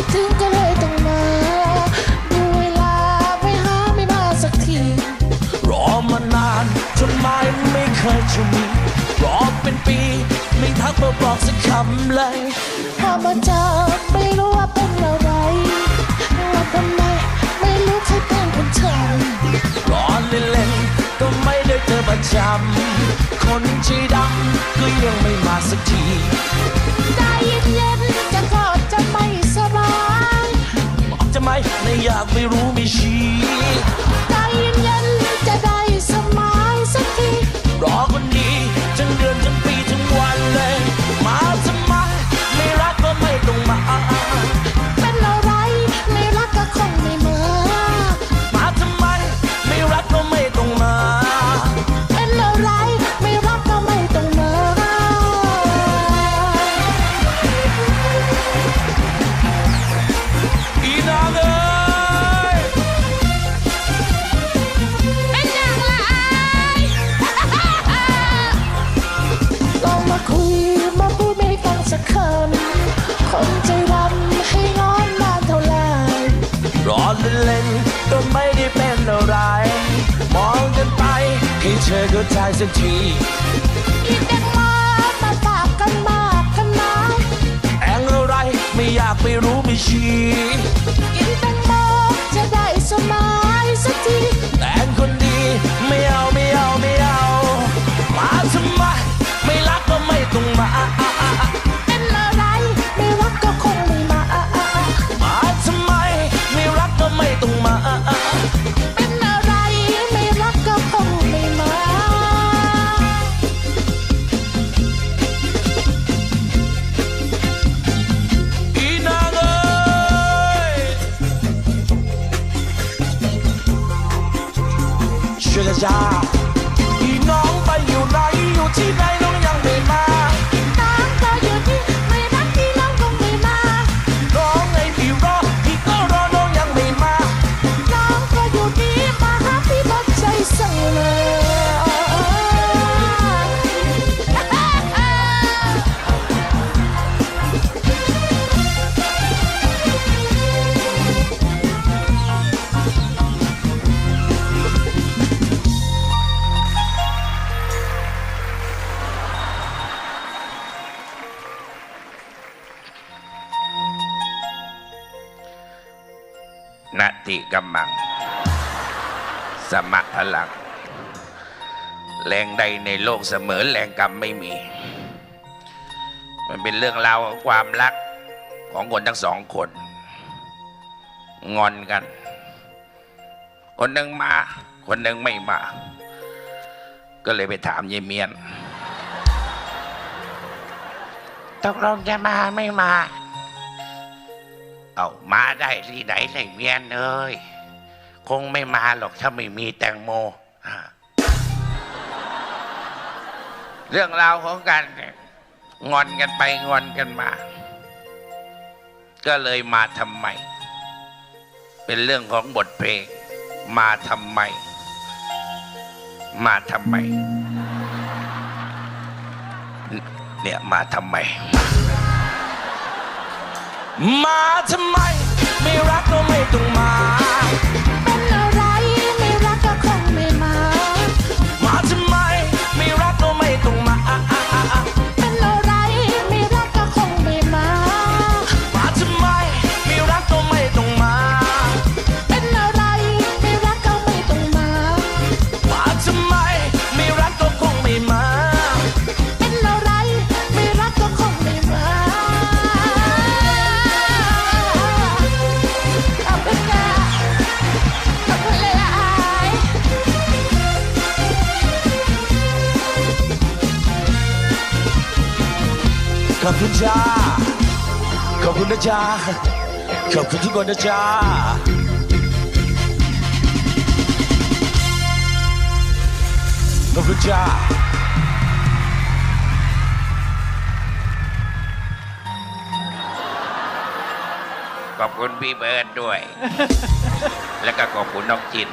คิดถึงก็เลยต้องมาดูเวลาไปหาไม่มาสักที รอมานานจนหมายไม่เคยจะมีรอเป็นปี ไม่ทักมาบอกสักคำเลยพามาเจอไม่รู้ว่าเป็นอะไรว่าทำไมไม่รู้ใครเป็นคนทำรอเล่นๆก็ไม่ได้เจอประจำคนชื่อดำก็ยังไม่มาสักทีใจเย็นเบอกจะไม่ไม่อยากไม่รู้ไม่ชี้ใจเย็นๆจะได้ ให้เธอ ช่ ติกำมัง สมะพลัง แรงใดในโลกเสมอแรงกรรมไม่มี มันเป็นเรื่องราวของความรักของคนทั้งสองคน งอนกัน คนหนึ่งมา คนหนึ่งไม่มา ก็เลยไปถามยายเมียนตกลงจะมาไม่มา เอามาได้ที่ไหนใส่เมียนเอ้ยคงไม่มาหรอกถ้าไม่มีแตงโม เรื่องราวของการเนี่ยงอนกันไปงอนกันมา ก็เลยมาทำไม เป็นเรื่องของบทเพลง มาทำไม มาทำไม เนี่ยมาทำไม มาทำไม ไม่รักก็ไม่ต้องมา อบคุณจ้า ขอบคุณนะจ้า ขอบคุณทุกคนนะจ้า ขอบคุณจ้า ขอบคุณพี่เบิร์ดด้วย แล้วก็ขอบคุณน้องจิน